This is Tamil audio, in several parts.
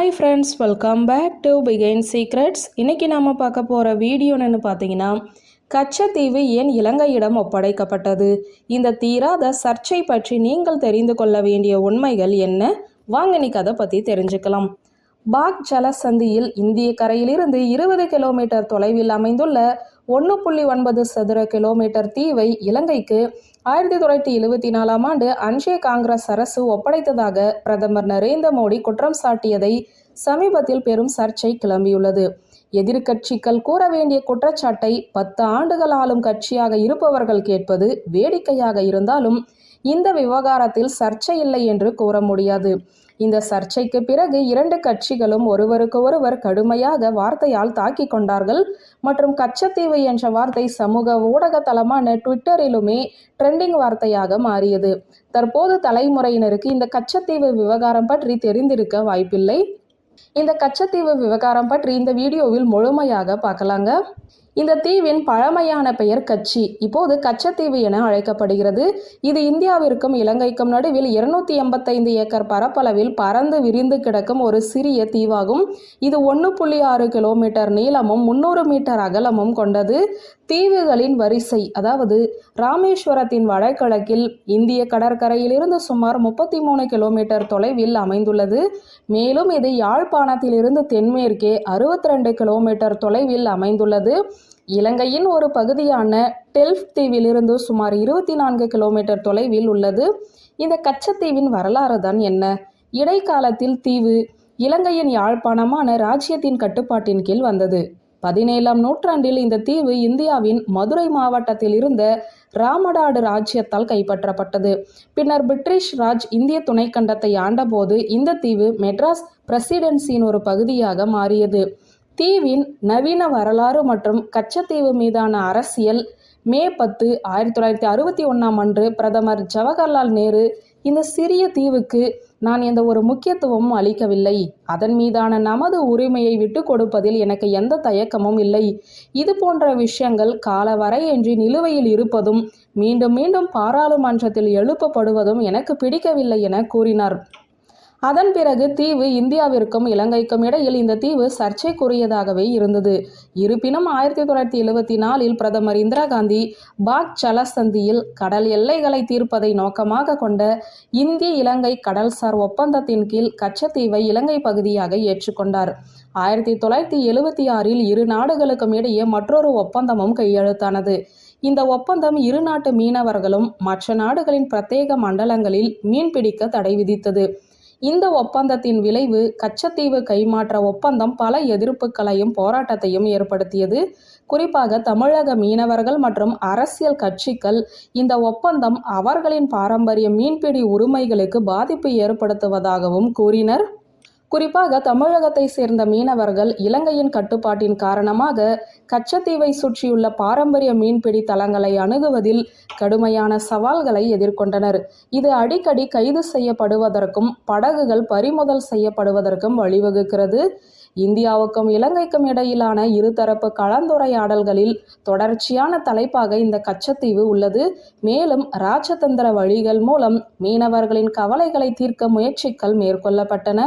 Hi friends welcome back to begin secrets இன்றைக்கி நாம் பார்க்க போகிற வீடியோன்னு பார்த்தீங்கன்னா கச்சத்தீவு ஏன் இலங்கையிடம் ஒப்படைக்கப்பட்டது? இந்த தீராத சர்ச்சை பற்றி நீங்கள் தெரிந்து கொள்ள வேண்டிய உண்மைகள் என்ன? வாங்க நீ அதை பற்றி தெரிஞ்சுக்கலாம். பாக் ஜலசந்தியில் இந்திய கரையிலிருந்து இருபது கிலோமீட்டர் தொலைவில் அமைந்துள்ள ஒன்று புள்ளி ஒன்பது சதுர கிலோமீட்டர் தீவை இலங்கைக்கு ஆயிரத்தி தொள்ளாயிரத்தி எழுபத்தி நாலாம் ஆண்டு அன்ஷே காங்கிரஸ் அரசு ஒப்படைத்ததாக பிரதமர் நரேந்திர மோடி குற்றம் சாட்டியதை சமீபத்தில் பெரும் சர்ச்சை கிளம்பியுள்ளது. எதிர்க்கட்சிகள் கூற வேண்டிய குற்றச்சாட்டை பத்து ஆண்டுகள் ஆளும் கட்சியாக இருப்பவர்கள் கேட்பது வேடிக்கையாக இருந்தாலும் இந்த விவகாரத்தில் சர்ச்சை இல்லை என்று கூற முடியாது. இந்த சர்ச்சைக்கு பிறகு இரண்டு கட்சிகளும் ஒருவருக்கு ஒருவர் கடுமையாக வார்த்தையால் தாக்கிக் கொண்டார்கள். மற்றும் கச்சத்தீவு என்ற வார்த்தை சமூக ஊடக தளமான ட்விட்டரிலுமே ட்ரெண்டிங் வார்த்தையாக மாறியது. தற்போது தலைமுறையினருக்கு இந்த கச்சத்தீவு விவகாரம் பற்றி தெரிந்திருக்க வாய்ப்பில்லை. இந்த கச்சத்தீவு விவகாரம் பற்றி இந்த வீடியோவில் முழுமையாக பார்க்கலாங்க. இந்த தீவின் பழமையான பெயர் கச்சி. இப்போது கச்சத்தீவு என அழைக்கப்படுகிறது. இது இந்தியாவிற்கும் இலங்கைக்கும் நடுவில் இருநூத்தி எண்பத்தைந்து ஏக்கர் பரப்பளவில் பறந்து விரிந்து கிடக்கும் ஒரு சிறிய தீவாகும். இது ஒன்று புள்ளி ஆறு கிலோமீட்டர் நீளமும் முன்னூறு மீட்டர் அகலமும் கொண்டது. தீவுகளின் வரிசை அதாவது ராமேஸ்வரத்தின் வடகிழக்கில் இந்திய கடற்கரையிலிருந்து சுமார் முப்பத்தி மூணு கிலோமீட்டர் தொலைவில் அமைந்துள்ளது. மேலும் இது யாழ்ப்பாணத்திலிருந்து தென்மேற்கே அறுபத்தி ரெண்டு கிலோமீட்டர் தொலைவில் அமைந்துள்ளது. இலங்கையின் ஒரு பகுதியான டெல்ஃப் தீவிலிருந்து சுமார் இருபத்தி நான்கு கிலோமீட்டர் தொலைவில் உள்ளது. இந்த கச்சத்தீவின் வரலாறு தான் என்ன? இடைக்காலத்தில் தீவு இலங்கையின் யாழ்ப்பாணமான ராஜ்யத்தின் கட்டுப்பாட்டின் கீழ் வந்தது. பதினேழாம் நூற்றாண்டில் இந்த தீவு இந்தியாவின் மதுரை மாவட்டத்தில் இருந்த ராமடாடு ராஜ்யத்தால் கைப்பற்றப்பட்டது. பின்னர் பிரிட்டிஷ் ராஜ் இந்திய துணைக்கண்டத்தை ஆண்டபோது இந்த தீவு மெட்ராஸ் பிரசிடென்சியின் ஒரு பகுதியாக மாறியது. தீவின் நவீன வரலாறு மற்றும் கச்சத்தீவு மீதான அரசியல் மே பத்து ஆயிரத்தி தொள்ளாயிரத்தி அறுபத்தி ஒன்றாம் அன்று பிரதமர் ஜவஹர்லால் நேரு இந்த சிறிய தீவுக்கு நான் எந்த ஒரு முக்கியத்துவமும் அளிக்கவில்லை. அதன் மீதான நமது உரிமையை விட்டு கொடுப்பதில் எனக்கு எந்த தயக்கமும் இல்லை. இது போன்ற விஷயங்கள் காலவரையின்றி நிலுவையில் இருப்பதும் மீண்டும் மீண்டும் பாராளுமன்றத்தில் எழுப்பப்படுவதும் எனக்கு பிடிக்கவில்லை என கூறினார். அதன் பிறகு தீவு இந்தியாவிற்கும் இலங்கைக்கும் இடையில் இந்த தீவு சர்ச்சைக்குரியதாகவே இருந்தது. இருப்பினும் ஆயிரத்தி தொள்ளாயிரத்தி எழுபத்தி நாலில் பிரதமர் இந்திரா காந்தி பாக் ஜலசந்தியில் கடல் எல்லைகளை தீர்ப்பதை நோக்கமாக கொண்ட இந்திய இலங்கை கடல்சார் ஒப்பந்தத்தின் கீழ் கச்சத்தீவை இலங்கை பகுதியாக ஏற்றுக்கொண்டார். ஆயிரத்தி தொள்ளாயிரத்தி எழுபத்தி ஆறில் இரு நாடுகளுக்கும் இடையே மற்றொரு ஒப்பந்தமும் கையெழுத்தானது. இந்த ஒப்பந்தம் இரு நாட்டு மீனவர்களும் மற்ற நாடுகளின் பிரத்யேக மண்டலங்களில் மீன்பிடிக்க தடை விதித்தது. இந்த ஒப்பந்தத்தின் விளைவு கச்சத்தீவு கைமாற்ற ஒப்பந்தம் பல எதிர்ப்புகளையும் போராட்டத்தையும் ஏற்படுத்தியது. குறிப்பாக தமிழக மீனவர்கள் மற்றும் அரசியல் கட்சிகள் இந்த ஒப்பந்தம் அவர்களின் பாரம்பரிய மீன்பிடி உரிமைகளுக்கு பாதிப்பு ஏற்படுத்துவதாகவும் கூறினர். குறிப்பாக தமிழகத்தை சேர்ந்த மீனவர்கள் இலங்கையின் கட்டுப்பாட்டின் காரணமாக கச்சத்தீவை சுற்றியுள்ள பாரம்பரிய மீன்பிடி தளங்களை அணுகுவதில் கடுமையான சவால்களை எதிர்கொண்டனர். இது அடிக்கடி கைது செய்யப்படுவதற்கும் படகுகள் பறிமுதல் செய்யப்படுவதற்கும் வழிவகுக்கிறது. இந்தியாவுக்கும் இலங்கைக்கும் இடையிலான இருதரப்பு கலந்துரையாடல்களில் தொடர்ச்சியான தலைப்பாக இந்த கச்சத்தீவு உள்ளது. மேலும் ராஜதந்திர வழிகள் மூலம் மீனவர்களின் கவலைகளை தீர்க்க முயற்சிகள் மேற்கொள்ளப்பட்டன.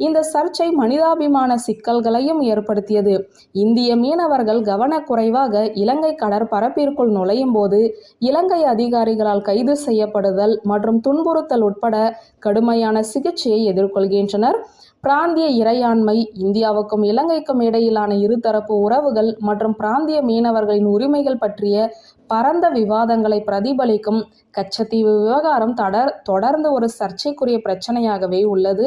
இந்த சர்ச்சை மனிதாபிமான சிக்கல்களையும் ஏற்படுத்தியது. இந்திய மீனவர்கள் கவனக்குறைவாக இலங்கை கடற்பரப்பிற்குள் நுழையும் போது இலங்கை அதிகாரிகளால் கைது செய்யப்படுதல் மற்றும் துன்புறுத்தல் உட்பட கடுமையான சிகிச்சையை எதிர்கொள்கின்றனர். பிராந்திய இறையாண்மை இந்தியாவுக்கும் இலங்கைக்கும் இடையிலான இருதரப்பு உறவுகள் மற்றும் பிராந்திய மீனவர்களின் உரிமைகள் பற்றிய பரந்த விவாதங்களை பிரதிபலிக்கும் கச்சத்தீவு விவகாரம் தொடர் தொடர்ந்து ஒரு சர்ச்சைக்குரிய பிரச்சனையாகவே உள்ளது.